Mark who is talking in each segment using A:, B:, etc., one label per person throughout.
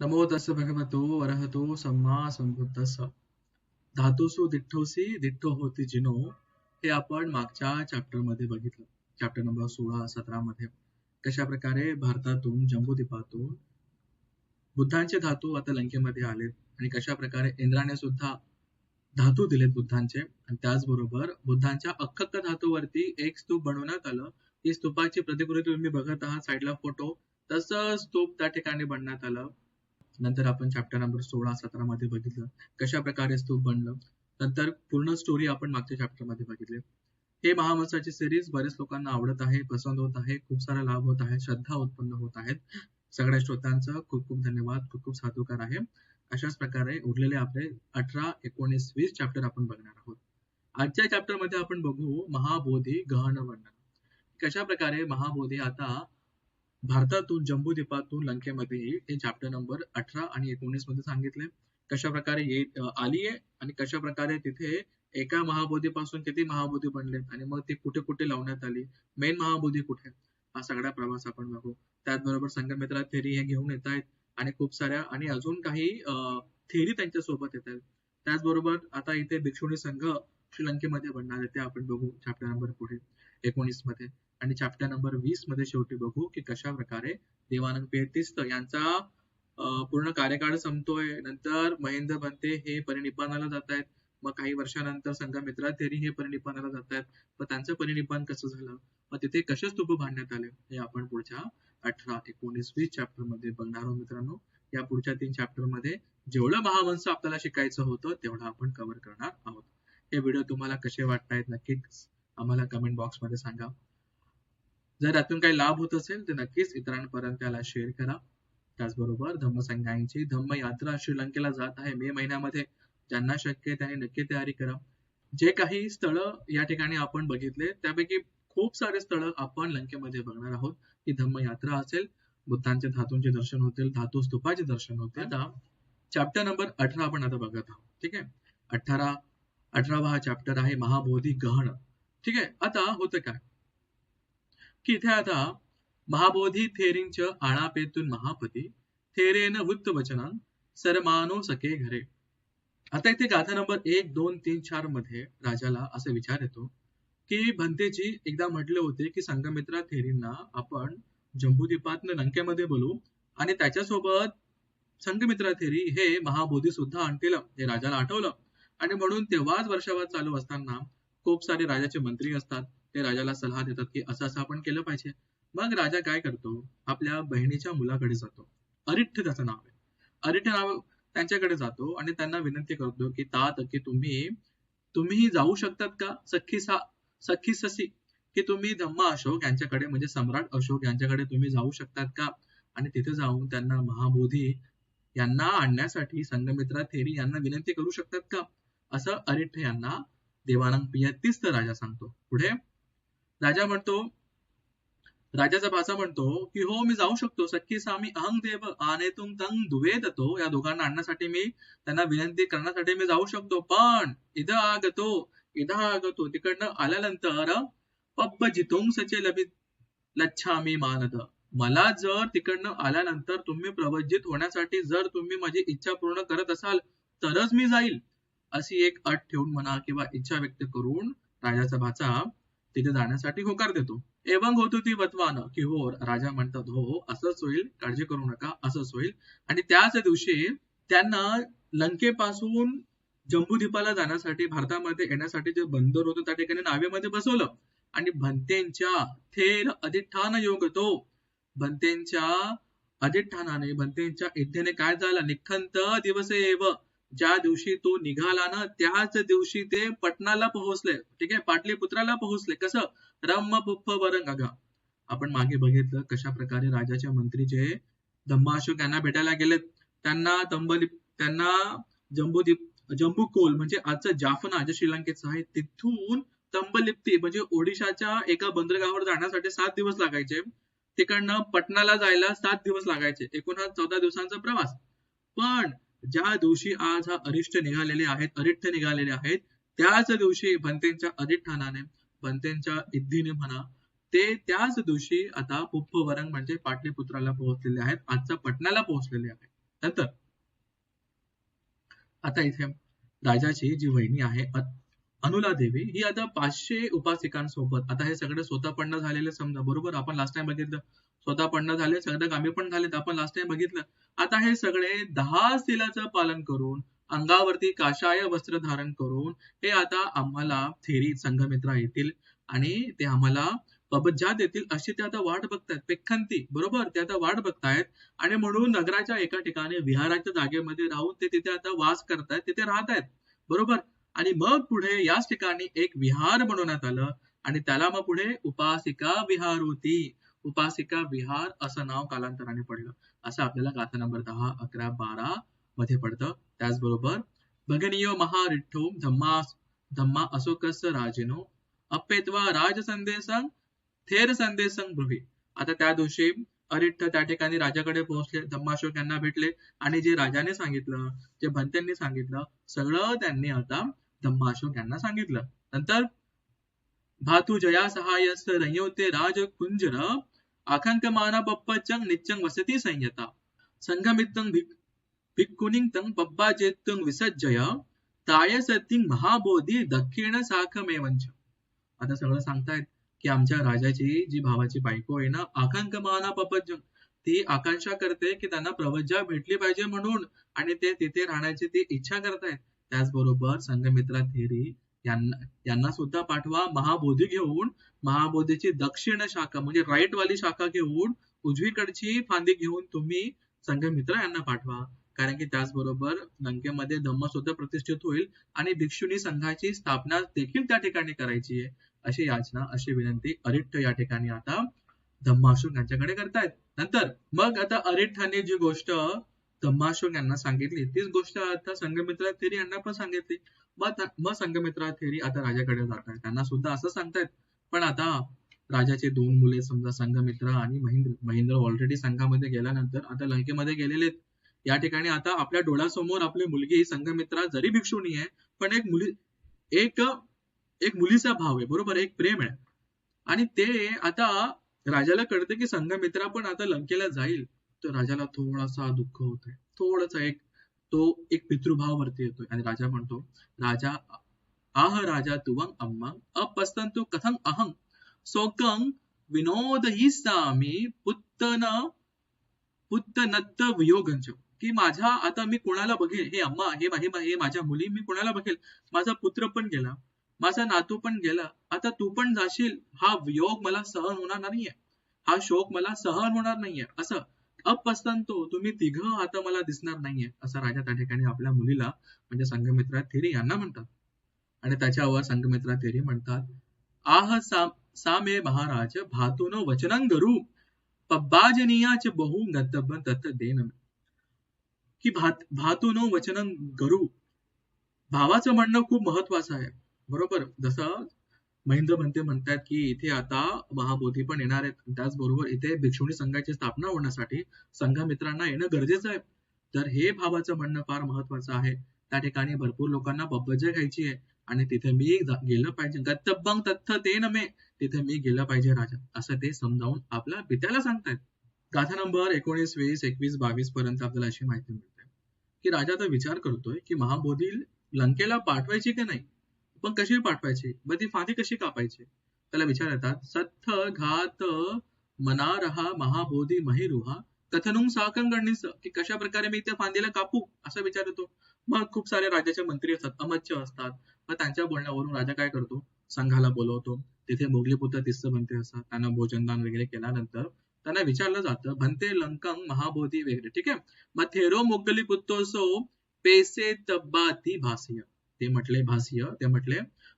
A: नमो तस् भगवतो अरहतो सम्मा संबुद्धस्स धातुसु दिठ्ठोसी दिठ्ठो होती जिनो हे आपण मागच्या चॅप्टरमध्ये बघितलं. चॅप्टर नंबर सोळा सतरामध्ये कशा प्रकारे भारतातून जम्बूद्वीपातून बुद्धांचे धातू आता लंकेमध्ये आलेत आणि कशा प्रकारे इंद्राने सुद्धा धातू दिलेत बुद्धांचे. आणि त्याचबरोबर बुद्धांच्या अख्खक धातूवरती एक स्तूप बनवण्यात आलं. ती स्तूपाची प्रतिकृती तुम्ही बघत आहात. साईडला फोटो तसं स्तूप त्या ठिकाणी बनण्यात आलं. नंतर आपण चॅप्टर नंबर सोळा सतरा मध्ये बघितलं. कशा प्रकारे स्तूप बनलं? नंतर पूर्ण स्टोरी आपण मागच्या चॅप्टरमध्ये बघितली. हे महावंसाची सिरीज बरेच लोकांना आवडत आहे पसंत होत आहे खूप सारा लाभ होत आहे श्रद्धा उत्पन्न होत आहेत सगळ्या श्रोतांचं खूप खूप धन्यवाद खूप खूप साधुकार आहे. अशाच प्रकारे उरलेले आपले अठरा एकोणीस वीस चॅप्टर आपण बघणार आहोत. आजच्या चॅप्टरमध्ये आपण बघू महाबोधी गहन वर्णन कशा प्रकारे महाबोधी आता भारतातून जम्बूद्वीपातून लंकेमध्ये हे चॅप्टर नंबर अठरा आणि एकोणीसमध्ये सांगितले कशा प्रकारे येत आली आहे आणि कशा प्रकारे तिथे एका महाबोधीपासून किती महाबोधी बनले आणि मग ती कुठे कुठे लावण्यात आली? मेन महाबोधी कुठे? हा सगळा प्रवास आपण बघू. त्याचबरोबर संगमित्रा थेरी हे घेऊन येत आहेत आणि खूप साऱ्या आणि अजून काही थेरी त्यांच्यासोबत येत आहेत. त्याचबरोबर आता इथे भिक्षुणी संघ श्रीलंकेमध्ये बनणार आहे ते आपण बघू चॅप्टर नंबर पुढे एकोणीसमध्ये. आणि चॅप्टर नंबर वीसमध्ये शेवटी बघू की कशा प्रकारे देवानंद पेतीस्त यांचा पूर्ण कार्यकाळ संपतोय. नंतर महेंद्र बनते हे परिनिपानाला जात आहेत मग काही वर्षानंतर संघमित्रा तेरी हे परिनिपानाला जात आहेत मग त्यांचं परिनिपान कसं झालं? मग तिथे कसे स्तूप बांधण्यात आले? हे आपण पुढच्या अठरा एकोणीस वीस चॅप्टरमध्ये बघणार आहोत मित्रांनो. या पुढच्या तीन चॅप्टरमध्ये जेवढं महावंश आपल्याला शिकायचं होतं तेवढं आपण कव्हर करणार आहोत. हे व्हिडिओ तुम्हाला कसे वाटतायत नक्कीच आम्हाला कमेंट बॉक्समध्ये सांगा. जर यातून काही लाभ होत असेल तर नक्कीच इतरांपर्यंत त्याला शेअर करा. त्याचबरोबर धम्मसंघांची धम्म यात्रा श्रीलंकेला जात आहे मे महिन्यामध्ये. ज्यांना शक्य आहे त्यांनी नक्की तयारी करा. जे काही स्थळ या ठिकाणी आपण बघितले त्यापैकी खूप सारे स्थळ आपण लंकेमध्ये बघणार आहोत. ही धम्म यात्रा असेल बुद्धांचे धातूंचे दर्शन होतील धातू स्तूपाचे दर्शन होते आता चॅप्टर नंबर अठरा आपण आता बघत आहोत. ठीक आहे? अठरा अठरावा हा चॅप्टर आहे महाबोधी गहन. ठीक आहे? आता होतं काय? की इथे आता महाबोधी थेरिंच आणापेतून महापती थेरेन वृत्त वचनान सरमानो सके घरे. आता इथे गाथा नंबर एक दोन तीन चारमध्ये राजाला असा विचार येतो की भंतेजी एकदा म्हटले होते की संगमित्रा थेरींना आपण जम्बूद्वीपात लंकेमध्ये बोलू आणि त्याच्यासोबत संगमित्रा थेरी हे महाबोधी सुद्धा आणतील हे राजाला आठवलं. आणि म्हणून तेव्हाच वर्षावाद चालू असताना खूप सारे राजाचे मंत्री असतात. ते राजाला सल्ला देतात की असं असं आपण केलं पाहिजे. मग राजा काय करतो? आपल्या बहिणीच्या मुलाकडे जातो. अरिठ्ठ त्याचं नाव आहे. अरिठ्ठ नाव त्यांच्याकडे जातो आणि त्यांना विनंती करतो की तात की तुम्ही तुम्ही जाऊ शकतात का? सखी सा सखी ससी की तुम्ही धम्मा अशोक यांच्याकडे म्हणजे सम्राट अशोक यांच्याकडे तुम्ही जाऊ शकतात का? आणि तिथे जाऊन त्यांना महाबोधी यांना आणण्यासाठी संगमित्रा थेरी यांना विनंती करू शकतात का? असं अरिठ्ठ यांना देवानंद पियतीस राजा सांगतो. पुढे राजा म्हणतो राजाचा भाचा म्हणतो की हो मी जाऊ शकतो. सख्खी सामी अहंग देव तुम तंग दुवे देतो. या दोघांना आणण्यासाठी मी त्यांना विनंती करण्यासाठी मी जाऊ शकतो. पण इथं आगतो इथं आगतो. तिकडनं आल्यानंतर पब्ब जितोंग सचे लभित लच्छा मी मानद. मला जर तिकडनं आल्यानंतर तुम्ही प्रवज्जित होण्यासाठी जर तुम्ही माझी इच्छा पूर्ण करत असाल तरच मी जाईल. अशी एक अट ठेवून म्हणा किंवा इच्छा व्यक्त करून राजाचा भाचा तिथे जाण्यासाठी होकार देतो. एवंग होतो ती वत्वान की हो राजा म्हणतात हो हो असंच होईल काळजी करू नका असंच होईल. आणि त्याच दिवशी त्यांना लंकेपासून जम्बूद्वीपाला जाण्यासाठी भारतामध्ये येण्यासाठी जे बंदर होतं त्या ठिकाणी नावेमध्ये बसवलं. आणि भंतेंच्या थेर अधिष्ठान योग तो. भंतेंच्या अधिष्ठानाने भंतेंच्या इच्छेने काय झालं? निखंत दिवस एव ज्या दिवशी तो निघाला ना त्याच दिवशी ते पटनाला पोहोचले. ठीक आहे? पाटलीपुत्राला पोहोचले. कसं? रम्म पुप्प वरंग आपण मागे बघितलं कशा प्रकारे राजाच्या मंत्रीचे धम्माशोक यांना भेटायला गेलेत. त्यांना तंबली त्यांना जम्बूदीप जम्बूकोल म्हणजे आजचं जाफना जे श्रीलंकेचं आहे तिथून तंबलिप्ती म्हणजे ओडिशाच्या एका बंदरगावावर जाण्यासाठी सात दिवस लागायचे. तिकडनं पटनाला जायला सात दिवस लागायचे. एकूण चौदा दिवसांचा प्रवास. पण ज्या दिवशी आज हा अरिष्ट निघालेले आहेत अरिष्ठ निघालेले आहेत त्याच दिवशी भंतेंच्या अधिष्ठानाने भंतेंच्या इद्धीने म्हणा ते त्याच दिवशी आता पुप्प म्हणजे पाटलीपुत्राला पोहोचलेले आहेत आजच्या पटण्याला पोहोचलेले आहेत. नंतर आता इथे राजाची जी वहिनी आहे अनुला देवी ही आता पाचशे उपासिकांसोबत आता हे सगळं स्वतः पडणं झालेले समजा बरोबर? आपण लास्ट टाइम बघितलं स्वतः पडणं झाले सगळं कामे पण झालेत आपण लास्ट टाइम बघितलं. आता हे सगळे दहा सिलाचं पालन करून अंगावरती काशाय वस्त्र धारण करून हे आता आम्हाला थेरी संघमित्रा येतील आणि ते आम्हाला पबज्जा देतील अशी ते आता वाट बघतायत. पेखंती बरोबर? ते आता वाट बघतायत. आणि म्हणून नगराच्या एका ठिकाणी विहाराच्या जागेमध्ये राहून ते तिथे आता वास करतायत तिथे राहत आहेत बरोबर? आणि मग पुढे याच ठिकाणी एक विहार बनवण्यात आलं आणि त्याला मग पुढे उपासिका विहार होती. उपासिका विहार असं नाव कालांतराने पडलं. असं आपल्याला गाथा नंबर दहा अकरा बारा मध्ये पडतं. त्याचबरोबर भगनीय महारिठ्ठो धम्मा धम्मा अशोकस राजेनो अपेत्वा राज संदेशं थेर संदेशं ब्रुही. आता त्या दिवशी अरिठ्ठ त्या ठिकाणी राजाकडे पोहोचले धम्माशोक यांना भेटले आणि जे राजाने सांगितलं जे भंत्यांनी सांगितलं सगळं त्यांनी आता धम्माशोक यांना सांगितलं. नंतर भातू जया सहायस रंयोते राज कुंजर आकांकमाना पप्पचंग नित्यं वसती संयता संघमित्तं भिक भिक्कुनिंग पब्बा चेत्तं विसज्जय। ताय महाबोधी दक्षिण साखमेवंच। आता सगळं सांगतायत की आमच्या राजाची जी भावाची बायको आहे ना आकांकमाना पपज्जंग ती आकांक्षा करते की त्यांना प्रवज्जा भेटली पाहिजे म्हणून आणि ते तिथे राहण्याची ती इच्छा करतायत. त्याचबरोबर संघमित्रा थेरी यांना यांना सुद्धा पाठवा. महाबोधी घेऊन महाबोधीची दक्षिण शाखा म्हणजे राईट वाली शाखा घेऊन उजवीकडची फांदी घेऊन तुम्ही संघमित्र यांना पाठवा. कारण की त्याचबरोबर लंकेमध्ये धम्म सुद्धा प्रतिष्ठित होईल आणि भिक्षुनी संघाची स्थापना देखील त्या ठिकाणी करायची आहे. अशी याचना अशी विनंती अरिठ्ठ या ठिकाणी आता धम्माशोक यांच्याकडे करतायत. नंतर मग आता अरिठ्ठाने जी गोष्ट धम्माशोक यांना सांगितली. तीच गोष्ट आता संघमित्रा थेरी यांना पण सांगितली. मग मग संघमित्रा थेरी आता राजाकडे जात आहेत. त्यांना सुद्धा असं सांगतायत. पण आता राजाचे दोन मुले समजा संघमित्र आणि महेंद्र महेंद्र ऑलरेडी संघामध्ये गेल्यानंतर आता लंकेमध्ये गेलेले या ठिकाणी आता आपल्या डोळ्यासमोर आपली मुलगी संघमित्रा जरी भिक्षुणी आहे पण एक मुली एक एक मुलीचा भाव आहे. बरोबर? एक प्रेम आहे. आणि ते आता राजाला कळते की संघमित्रा पण आता लंकेला जाईल. तर राजाला थोडासा दुःख होत आहे थोडासा एक तो एक पितृभाव वरती येतोय. आणि राजा म्हणतो राजा आह राजा तुवंग अम्मंग अपस्तंतु कथंग अहंग सोकंग विनोद ही सामी पुत्तन पुत्तनत्त वियोगंच की माझ्या आता मी कोणाला बघेल? हे अम्मा हे हे हे माझ्या मुली मी कोणाला बघेल? माझा पुत्र पण गेला माझा नातू पण गेला. आता तू पण जाशील? हा वियोग मला सहन होणार नाहीये. हा शोक मला सहन होणार नाहीये. असं अपस्तंतो हो. तुम्ही तिघ आता मला दिसणार नाहीये असं राजा त्या ठिकाणी आपल्या मुलीला म्हणजे संघमित्रा थेरी यांना म्हणतात. आणि त्याच्यावर संघमित्रा थेरी म्हणतात आह सा सामे महाराज भातून वचनांगरू पब्बाजनीयाच बहु गतब तत देन की भात भातुनो वचनं गरू भावाचं म्हणणं खूप महत्वाचं आहे. बरोबर? जसं महेंद्र म्हणते म्हणतात की इथे आता महाबोधी पण येणार आहेत. त्याचबरोबर इथे भिक्षुणी संघाची स्थापना होण्यासाठी संघमित्रांना येणं गरजेचं आहे. तर हे भावाचं म्हणणं फार महत्वाचं आहे. त्या ठिकाणी भरपूर लोकांना बब्बजा घ्यायची आहे. आणि तिथे मी गेलं पाहिजे. गत्तबंग तथ्य ते नमे. मे तिथे मी गेलं पाहिजे राजा. असं ते समजावून आपल्या पित्याला सांगतायत. गाथा नंबर एकोणीस वीस एकवीस बावीस पर्यंत आपल्याला अशी माहिती मिळते. की राजा तर विचार करतोय की महाबोधी लंकेला पाठवायची की नाही? पण कशी पाठवायची? मग ती फांदी कशी कापायची? त्याला विचार येतात सत्थ घात मनारहा महाबोधी महिरुहा. कथनुम साकं की कशा प्रकारे मी त्या फांदीला कापू? असा विचार येतो. मग खूप सारे राजाचे मंत्री असतात अमच्य असतात. मग त्यांच्या बोलण्यावरून राजा काय करतो? संघाला बोलवतो. तिथे मोगली पुत्र तिस्स बनते असतात. त्यांना भोजनदान वगैरे केल्यानंतर त्यांना विचारलं जातं भंते लंकंग महाबोधी वगैरे. ठीक आहे? मग थेरो मोगली पुत्तोसो पेसे तब्बाती भासिया. ते म्हटले भाष्य ते म्हटले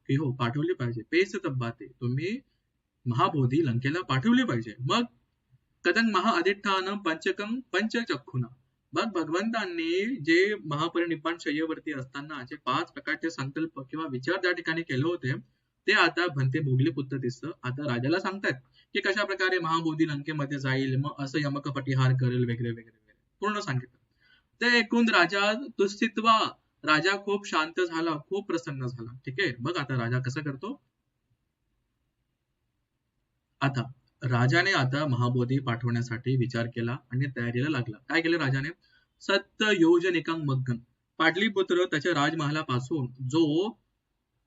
A: की हो पाठवले पाहिजे. पेस तब्बाते. तुम्ही महाबोधी लंकेला पाठवली पाहिजे. मग कदंग महाअधिष्ठान पंचकम पंचचक्षुना. मग भगवंतांनी जे महापरिनिपाण शय्येवरती असताना जे पाच प्रकारचे संकल्प किंवा विचार त्या ठिकाणी केले होते ते आता भंते भोगले पुत्र दिसत. आता राजाला सांगतायत की कशा प्रकारे महाबोधी लंकेमध्ये जाईल मग असं यमक पटिहार करेल वगैरे वगैरे वगैरे पूर्ण सांगितलं. ते एकूण राजा तुस्तित्वा राजा खूप शांत झाला खूप प्रसन्न झाला. ठीक आहे? बघ आता राजा कसा करतो. आता राजाने आता महाबोधी पाठवण्यासाठी विचार केला आणि तयारीला लागला. काय केलं राजाने? सत्य योजनिकांग मग्न. पाटलीपुत्र त्याच्या राजमहालापासून जो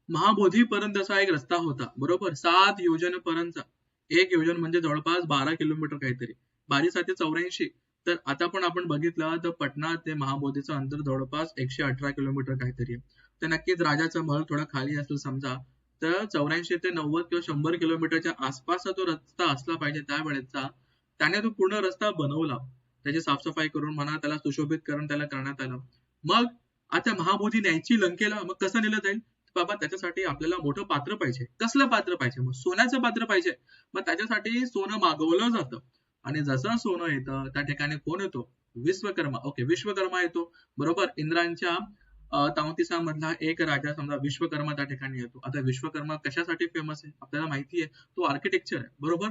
A: महाबोधी पर्यंतचा एक रस्ता होता बरोबर? सात योजन एक योजन म्हणजे जवळपास बारा किलोमीटर काहीतरी. बारी ते चौऱ्याऐंशी. तर आता पण आपण बघितलं तर पटना ते महाबोधीचं अंतर जवळपास एकशे अठरा किलोमीटर काहीतरी आहे. तर नक्कीच राजाचा महल थोडा खाली असेल समजा तर चौऱ्याऐंशी ते नव्वद किंवा शंभर किलोमीटरच्या आसपासचा तो रस्ता असला पाहिजे त्यावेळेचा त्याने तो पूर्ण रस्ता बनवला. त्याची साफसफाई करून म्हणा त्याला सुशोभित करून त्याला करण्यात आलं. मग आता महाबोधी न्यायची लंकेला मग कसं नेलं जाईल? बाबा त्याच्यासाठी आपल्याला मोठं पात्र पाहिजे. कसलं पात्र पाहिजे? मग सोन्याचं पात्र पाहिजे. मग त्याच्यासाठी सोनं मागवलं जातं. आणि जसं सोनं येतं त्या ठिकाणी कोण येतो? विश्वकर्मा. ओके विश्वकर्मा येतो. बरोबर? इंद्रांच्या तावतीसा मधला एक राजा समजा विश्वकर्मा त्या ठिकाणी येतो. आता विश्वकर्मा कशासाठी फेमस आहे? आपल्याला माहिती आहे. तो आर्किटेक्चर आहे. बरोबर?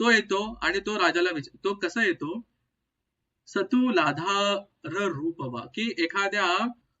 A: तो येतो आणि तो राजाला विचार तो कसा येतो? सतू लाधार रूप वा की एखाद्या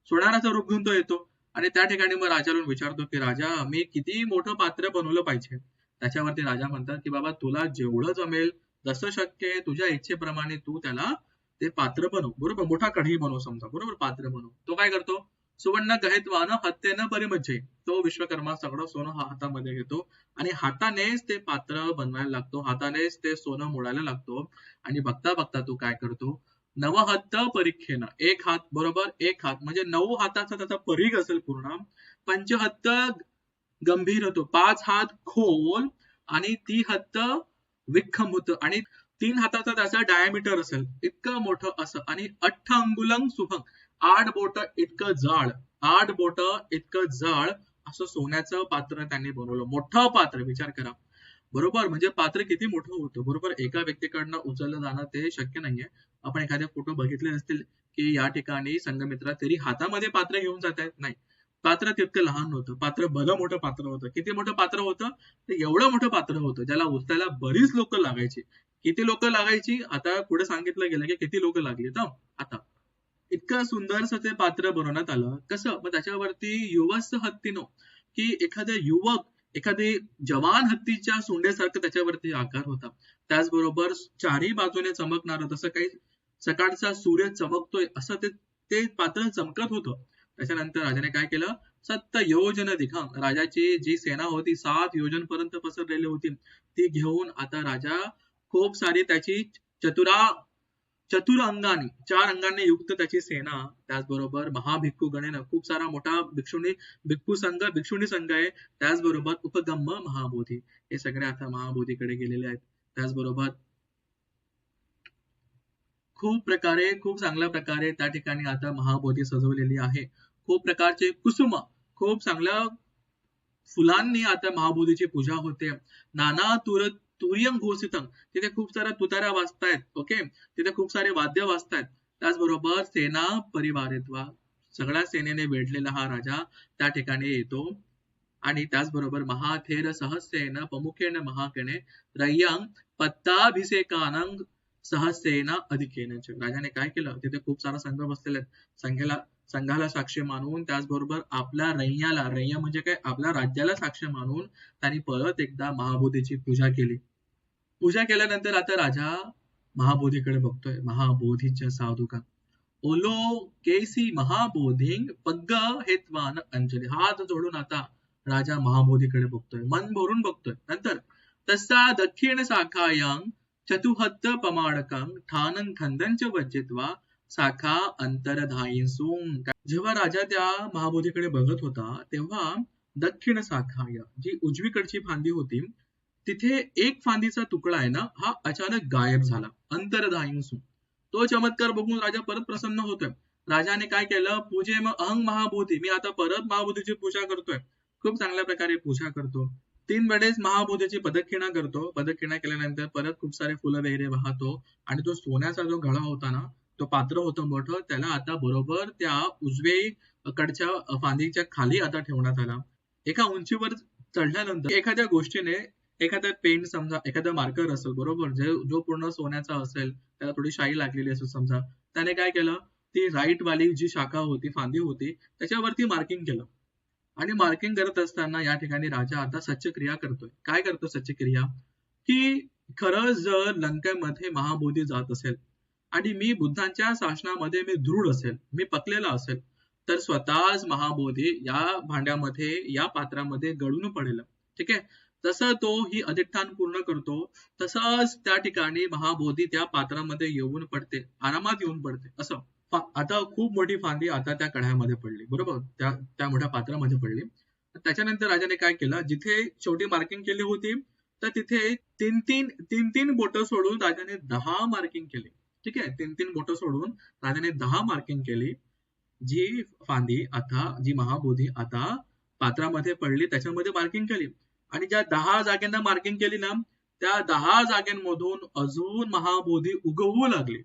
A: सोनाराचं रूप घेऊन तो येतो. आणि त्या ठिकाणी मग राजाला विचारतो की राजा मी किती मोठं पात्र बनवलं पाहिजे? त्याच्यावरती राजा म्हणतात की बाबा तुला जेवढं जमेल जसं शक्य आहे तुझ्या इच्छेप्रमाणे तू त्याला ते पात्र बनव. बरोबर? मोठा कढी बनव समजा. बरोबर? पात्र बनव. तो काय करतो? सुवर्ण गहित्वानं हत्येनं परिमज्जे. तो विश्वकर्मा सगळं सोनं हातामध्ये घेतो आणि हातानेच ते पात्र बनवायला लागतो. हातानेच ते सोनं मोडायला लागतो. आणि बघता बघता तो काय करतो? नवहत्त परीक्षेनं एक हात. बरोबर? एक हात. म्हणजे नऊ हाताचा त्याचा परीघ असेल पूर्ण. पंचहत्त गंभीर होतो. पाच हात खोल आणि ती हत्त विख्खम होतं. आणि तीन हाताचा त्याचा डायमीटर असेल इतकं मोठं असं. आणि अठ्ठ अंगुलंग सुभंग. आठ बोट इतकं जाळ आठ बोट इतकं जाळ असं सोन्याचं पात्र त्यांनी बनवलं. मोठं पात्र विचार करा. बरोबर? म्हणजे पात्र किती मोठं होतं? बरोबर? एका व्यक्तीकडनं उचललं जाणं ते शक्य नाहीये. आपण एखादे फोटो बघितले असतील की या ठिकाणी संगमित्रा तरी हातामध्ये पात्र घेऊन जात आहेत नाही. पात्र तितकं लहान होतं पात्र बरं मोठं पात्र होतं. किती मोठं पात्र होतं? ते एवढं मोठं पात्र होतं ज्याला उचलायला बरीच लोक लागायची. किती लोक लागायची? आता पुढे सांगितलं गेलं की किती लोक लागली तर? आता. इतकं सुंदरस ते पात्र बनवण्यात आलं. कसं? मग त्याच्यावरती युवस हत्तीनो की एखाद्या युवक एखादी जवान हत्तीच्या सोंडेसारखं त्याच्यावरती आकार होता. त्याचबरोबर चारही बाजूने चमकणार तसं काही सकाळचा सूर्य चमकतोय असं ते ते पात्र चमकत होतं. त्याच्यानंतर राजाने काय केलं? सत्य योजन दिखांग राजाची जी सेना होती सात योजन पर्यंत पसरलेली होती. ती घेऊन आता राजा खूप सारी त्याची चतुरा चतुर अंगाने चार अंगांनी युक्त त्याची सेना. त्याचबरोबर महाभिक्खू गणेन खूप सारा मोठा भिक्षुणी भिक्खू संघ भिक्षुणी संघ आहे. त्याचबरोबर उपगम्म महाबोधी. हे सगळे आता महाबोधीकडे गेलेले आहेत. त्याचबरोबर खूप प्रकारे खूप चांगल्या प्रकारे त्या ठिकाणी आता महाबोधी सजवलेली आहे. खूप प्रकारचे कुसुम खूप चांगल्या फुलांनी आता महाबोधीची पूजा होते. नाना तुर तुरियम घोषितम तिथे खूप साऱ्या तुताऱ्या वाजतायत ओके तिथे खूप सारे वाद्य वाजतायत. त्याचबरोबर सेना परिवारित्वा सगळ्या सेनेने वेढलेला हा राजा त्या ठिकाणी येतो. आणि त्याचबरोबर महाथेर सहसेन प्रमुखेन महाकेने रय्यांग पत्ताभिषेकानंग सहसेना अधिकेन. राजाने काय केलं? तिथे खूप सारा संघ बसलेला आहेत संघाला संघाला साक्ष मानून त्याचबरोबर आपल्या रैयाला रय्या म्हणजे काय? आपल्या राज्याला साक्ष मानून त्यांनी परत एकदा महाबोधीची पूजा केली. पूजा केल्यानंतर आता राजा महाबोधीकडे बघतोय. महाबोधीच्या साधुका. ओलो केसी महाबोधिंग पग्ग हेत्वान अंजली. हात जोडून आता राजा महाबोधीकडे बघतोय. मन भरून बघतोय. नंतर तसा दक्षिण शाखायांग चतुहत्त पमाडकं ठानन खंदंच वज्जित्वा साखा अंतरधाईसून जेव्हा राजा त्या महाबोधीकडे बघत होता तेव्हा दक्षिण शाखा जी उजवीकडची फांदी होती तिथे एक फांदीचा तुकडा आहे ना हा अचानक गायब झाला अंतरधाईसून तो चमत्कार बघून राजा परत प्रसन्न होतोय. राजाने काय केलं? पूजे मग अहंग महाबोधी मी आता परत महाबोधीची पूजा करतोय. खूप चांगल्या प्रकारे पूजा करतो. तीन वेळेस महाबोधीची पदक्षिणा करतो. पदक्षिणा केल्यानंतर परत खूप सारे फुलं वगैरे वाहतो आणि तो सोन्याचा जो घडा होता ना तो पात्र होतं मोठं. त्याला आता बरोबर त्या उजवे कडच्या फांदीच्या खाली आता ठेवण्यात आला. एका उंचीवर चढल्यानंतर एखाद्या गोष्टीने एखादा पेंट समजा एखादा मार्कर असेल बरोबर? जे जो पूर्ण सोन्याचा असेल त्याला थोडी शाई लागलेली असेल समजा. त्याने काय केलं? ती राईट वाली जी शाखा होती फांदी होती त्याच्यावरती मार्किंग केलं. आणि मार्किंग करत असताना या ठिकाणी राजा आता सच्चक्रिया करतोय. काय करतो सच्चक्रिया की खरंच जर लंकेमध्ये महाबोधी जात असेल आणि मी बुद्धांच्या शासनामध्ये मी दृढ असेल मी पकलेला असेल तर स्वतःच महाबोधी या भांड्यामध्ये या पात्रामध्ये गळून पडेल. ठीक आहे? तसं तो ही अधिष्ठान पूर्ण करतो तसंच त्या ठिकाणी महाबोधी त्या पात्रामध्ये येऊन पडते आरामात येऊन पडते. असं. आता खूप मोठी फांदी आता त्या कढ्यामध्ये पडली बरोबर? त्या त्या मोठ्या पात्रामध्ये पडली. त्याच्यानंतर राजाने काय केलं जिथे छोटी मार्किंग केली होती तर तिथे तीन तीन तीन तीन बोट सोडून राजाने दहा मार्किंग केली. ठीक आहे? तीन तीन बोट सोडून राजाने दहा मार्किंग केली. जी फांदी आता जी महाबोधी आता पात्रामध्ये पडली त्याच्यामध्ये मार्किंग केली. आणि ज्या दहा जागेंना मार्किंग केली ना त्या दहा जागेंमधून अजून महाबोधी उगवू लागली.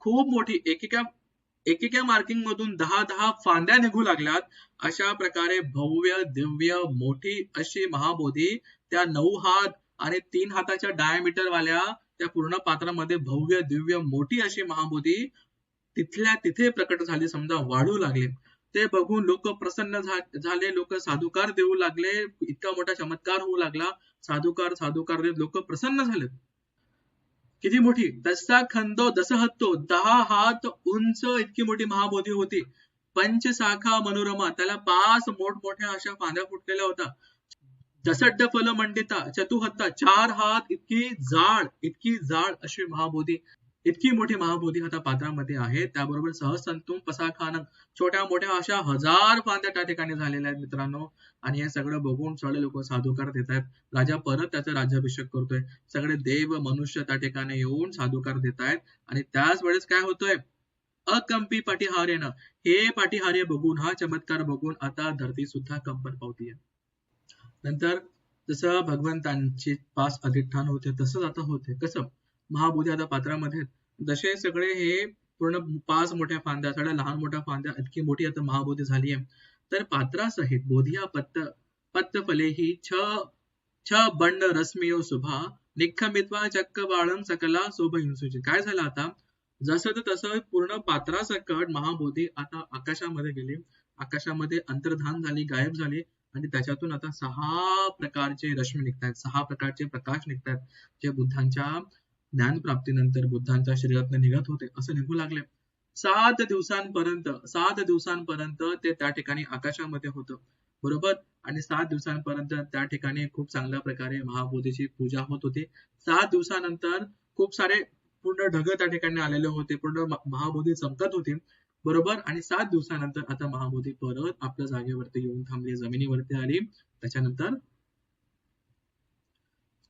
A: खूप मोठी एकेका एकेका मार्किंग मधून दहा दहा फांद्या निघू लागल्यात. अशा प्रकारे भव्य दिव्य मोठी अशी महाबोधी त्या नऊ हात आणि तीन हाताच्या डायमीटर वाल्या त्या पूर्ण पात्रामध्ये भव्य दिव्य मोठी अशी महाबोधी तिथल्या तिथे प्रकट झाली. समजा वाढू लागले. ते बघून लोक प्रसन्न झाले. लोक साधुकार देऊ लागले. इतका मोठा चमत्कार होऊ लागला. साधुकार साधुकार लोक प्रसन्न झाले. किती मोठी? दसा खंदो दसहत्तो. दहा हात उंच इतकी मोठी महाबोधी होती. पंचसाखा मनोरमा. त्याला पाच मोठमोठ्या अशा फांद्या फुटलेल्या होत्या. दसड्ड फल मंडिता चतुहत्ता चार हात इतकी जाड इतकी जाड अशी महाबोधी इतकी मोठी महाबोधी आता पात्रामध्ये आहे. त्याबरोबर सहसंतुम पसाखान छोट्या मोठ्या अशा हजार फांद्या त्या ठिकाणी झालेल्या आहेत मित्रांनो. आणि हे सगळं बघून सगळे लोक साधुकार देत आहेत. राजा परत त्याचा राज्याभिषेक करतोय. सगळे देव मनुष्य त्या ठिकाणी येऊन साधुकार देत आहेत. आणि त्याच वेळेस काय होतोय? अकंपी पाठीहारेनं हे पाठीहारे बघून हा चमत्कार बघून आता धरती सुद्धा कंपन पावतीये. नंतर जसं भगवंतांचे पाच अधिष्ठान होते तसंच आता होते. कसं? महाबोधी आता पात्रामध्ये जसे सगळे हे पूर्ण पाच मोठ्या फांद्या सगळ्या लहान मोठ्या फांद्या इतकी मोठी आता महाबोधी झाली आहे. तर पात्रासहित बोधिया पत्त पत्त फले ही छ छ बंड रश्मियो शुभा निखमित्वा चक्क बाळम सकला शोभ हिंसूची काय झालं आता? जसं तर तसं पूर्ण पात्रासकट महाबोधी आता आकाशामध्ये गेले. आकाशामध्ये अंतर्धान झाली गायब झाली. आणि त्याच्यातून आता सहा प्रकारचे रश्मी निघतात सहा प्रकारचे प्रकाश निघतात जे बुद्धांच्या ज्ञान प्राप्तीनंतर बुद्धांच्या शरीरात निघत होते असं निघू लागले. सात दिवसांपर्यंत सात दिवसांपर्यंत ते त्या ठिकाणी आकाशामध्ये होतं. बरोबर? आणि सात दिवसांपर्यंत त्या ठिकाणी खूप चांगल्या प्रकारे महाबोधीची पूजा होत होती. सात दिवसानंतर खूप सारे पूर्ण ढग त्या ठिकाणी आलेले होते पूर्ण महाबोधी चमकत होती. बरोबर? आणि सात दिवसानंतर आता महामोदी परत आपल्या जागेवरती येऊन थांबली जमिनीवरती आली. त्याच्यानंतर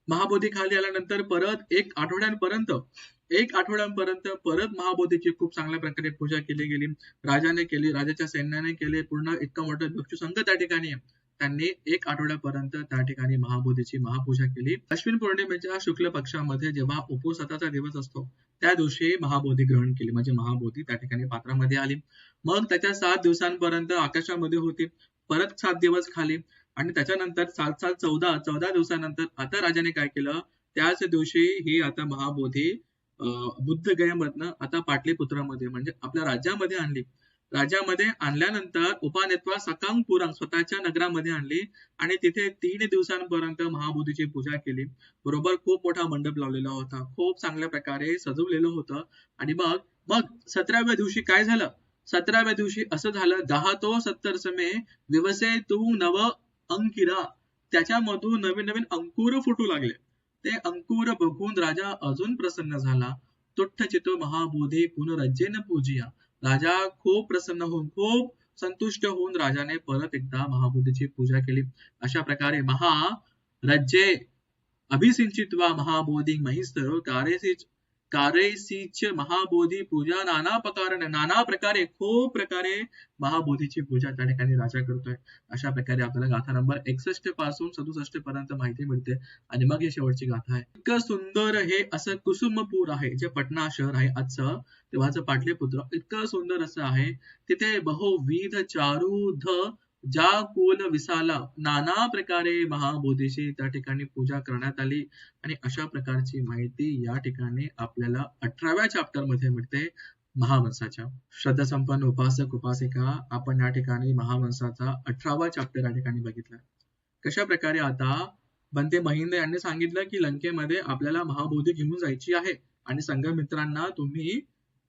A: महाबोधी खाली आल्यानंतर परत एक आठवड्यांपर्यंत एक आठवड्यांपर्यंत परत महाबोधीची खूप चांगल्या प्रकारे पूजा केली गेली. राजाने केली राजाच्या सैन्याने केली. पूर्ण इतकं मोठं भिक्षू संघ त्या ठिकाणी त्यांनी एक आठवड्यापर्यंत त्या ठिकाणी महाबोधीची महापूजा केली. अश्विन पौर्णिमेच्या शुक्ल पक्षामध्ये जेव्हा उपवासाचा दिवस असतो त्या दिवशी महाबोधी ग्रहण केली. म्हणजे महाबोधी त्या ठिकाणी पात्रामध्ये आली. मग त्याच्या सात दिवसांपर्यंत आकाशामध्ये होती. परत सात दिवस खाली. आणि त्याच्यानंतर सात सात चौदा चौदा दिवसानंतर आता राजाने काय केलं? त्याच दिवशी ही आता महाबोधी बुद्ध गयामधनं आता पाटलीपुत्रामध्ये म्हणजे आपल्या राज्यामध्ये आणली. राज्यामध्ये आणल्यानंतर उपानेत्वा सकांगपुरम स्वतःच्या नगरामध्ये आणली आणि तिथे तीन दिवसांपर्यंत महाबोधीची पूजा केली. बरोबर खूप मोठा मंडप लावलेला होता. खूप चांगल्या प्रकारे सजवलेलं होतं. आणि मग मग सतराव्या दिवशी काय झालं? सतराव्या दिवशी असं झालं दहा तो सत्तर समे विवसे तू नव अंकिरा. त्याच्यामधून नवीन नवीन अंकुर फुटू लागले. ते अंकुर बघून राजा अजून प्रसन्न झाला. तुठ्ठ चितो महाबोधी पुनरज्जेन पूजिया. राजा खूप प्रसन्न होऊन, खूप संतुष्ट होऊन राजाने परत एकदा महाबुद्धीची पूजा केली. अशा प्रकारे महा रज्जे अभिसिंचित महाबोधी महिस्तर कारेसिच कारेसीच महाबोधी पूजा नाना प्रकारे नाना प्रकारे खूप प्रकारे महाबोधीची पूजा त्या ठिकाणी राजा करतोय. अशा प्रकारे आपल्याला गाथा नंबर एकसष्टपासून सदुसष्ट पर्यंत माहिती मिळते. आणि मग ही शेवटची गाथा आहे. इतकं सुंदर हे असं कुसुमपूर आहे जे पटना शहर आहे आजचं. तेव्हाचं पाटलीपुत्र इतकं सुंदर असं आहे. तिथे बहुविध चारुध ज्या कुल विसाला नाना प्रकारे महाबोधीची त्या ठिकाणी पूजा करण्यात आली आणि अशा प्रकारची माहिती या ठिकाणी आपल्याला अठराव्या चॅप्टरमध्ये मिळते महावंसाच्या श्रद्धासंपन्न उपासक उपासिका आपण या ठिकाणी महावंशाचा अठरावा चॅप्टर या ठिकाणी बघितला कशा प्रकारे आता बनते महिंद यांनी सांगितलं की लंकेमध्ये आपल्याला महाबोधी घेऊन जायची आहे आणि संघमित्रांना तुम्ही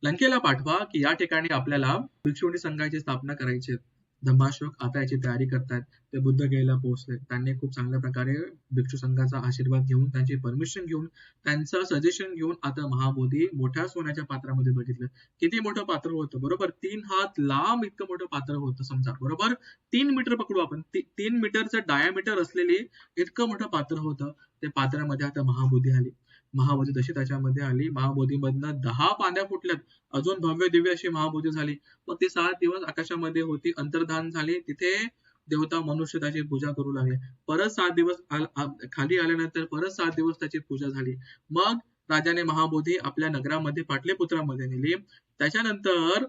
A: लंकेला पाठवा की या ठिकाणी आपल्याला भिक्षुणी संघाची स्थापना करायची आहे. धम्माशोक आता याची तयारी करतात. ते बुद्ध गेला पोहोचले. त्यांनी खूप चांगल्या प्रकारे भिक्षू संघाचा आशीर्वाद घेऊन त्यांची परमिशन घेऊन त्यांचं सजेशन घेऊन आता महाबोधी मोठ्या सोन्याच्या पात्रामध्ये बघितलं. किती मोठं पात्र होतं बरोबर? तीन हात लांब इतकं मोठं पात्र होतं समजा बरोबर? तीन मीटर पकडू आपण. ती- तीन मीटरचं डायामीटर असलेले इतकं मोठं पात्र होतं. ते पात्रामध्ये आता महाबोधी आली. महाबोधी तशी त्याच्यामध्ये आली महाबोधीमधनं दहा पांद्या फुटल्यात. अजून भव्य दिव्य अशी महाबोधी झाली. मग ती सात दिवस आकाशामध्ये होती अंतर्धान झाली. तिथे देवता मनुष्य त्याची पूजा करू लागले. परत सात दिवस आल- आ- खाली आल्यानंतर परत सात दिवस त्याची पूजा झाली. मग राजाने महाबोधी आपल्या नगरामध्ये पाटलीपुत्रामध्ये नेली. त्याच्यानंतर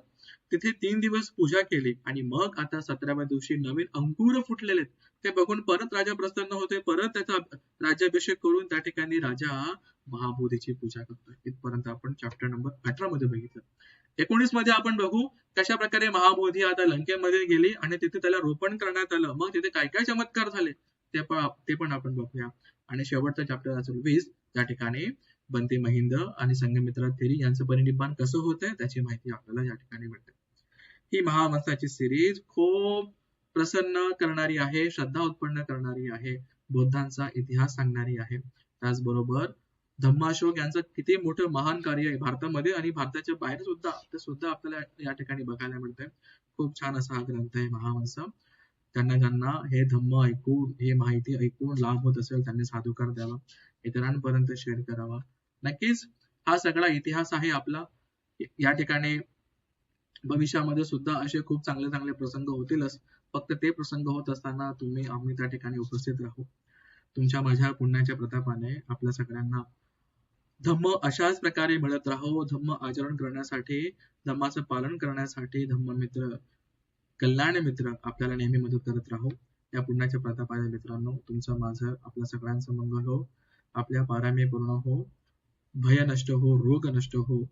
A: तिथे तीन दिवस पूजा केली. आणि मग आता सतराव्या दिवशी नवीन अंकुर फुटलेले ते बघून परत राजा प्रसन्न होते. परत त्याचा राज्याभिषेक करून त्या ठिकाणी राजा महाबोधीची पूजा करतोय. इथपर्यंत आपण चॅप्टर नंबर अठरा मध्ये बघितलं. एकोणीसमध्ये आपण बघू कशा प्रकारे महाबोधी आता लंकेमध्ये गेली आणि तिथे त्याला रोपण करण्यात आलं. मग तिथे काय काय चमत्कार झाले? ते पण ते पण आपण बघूया. आणि शेवटचा चॅप्टर असेल वीस. त्या ठिकाणी बंती महिंद आणि संघमित्रा थेरी यांचं परिनिर्माण कसं होतंय त्याची माहिती आपल्याला या ठिकाणी मिळते. ही महावंशाची सिरीज खूप प्रसन्न करणारी आहे श्रद्धा उत्पन्न करणारी आहे बौद्धांचा इतिहास सांगणारी आहे. त्याचबरोबर धम्माशोक यांचं किती मोठं महान कार्य आहे भारतामध्ये आणि भारताच्या बाहेर सुद्धा ते सुद्धा आपल्याला या ठिकाणी बघायला मिळतंय. खूप छान असा हा ग्रंथ आहे महावंश त्यांना ज्यांना हे धम्म ऐकून हे माहिती ऐकून लाभ होत असेल त्यांनी साधुकार द्यावा इतरांपर्यंत शेअर करावा. नक्कीच हा सगळा इतिहास आहे आपला. या ठिकाणी भविष्यामध्ये सुद्धा असे खूप चांगले चांगले प्रसंग होतीलच. फक्त ते प्रसंग होत असताना तुम्ही आम्ही त्या ठिकाणी उपस्थित राहू. तुमच्या माझ्या पुण्याच्या प्रतापाने आपल्या सगळ्यांना धम्म अशाच प्रकारे मिळत राहो. धम्म आचरण करण्यासाठी धम्माचं पालन करण्यासाठी धम्म मित्र कल्याण मित्र आपल्याला नेहमी मदत करत राहो. या पुण्याच्या प्रतापाच्या मित्रांनो तुमचं माझं आपल्या सगळ्यांचं मंगल हो. आपल्या पारामे पूर्ण हो. भय नष्ट हो रोग नष्ट हो.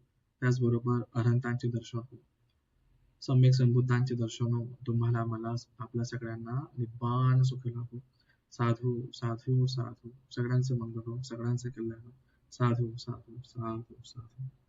A: त्याचबरोबर अनंतांचे दर्शन हो. सम्यक संबुद्धांचे दर्शन हो. तुम्हाला मला आपल्या सगळ्यांना निब्बाण सुख लाभो. साधू साधू साधू. सगळ्यांचं मंगल हो. सगळ्यांचं कल्याण हो. साधू साधू साधू साधू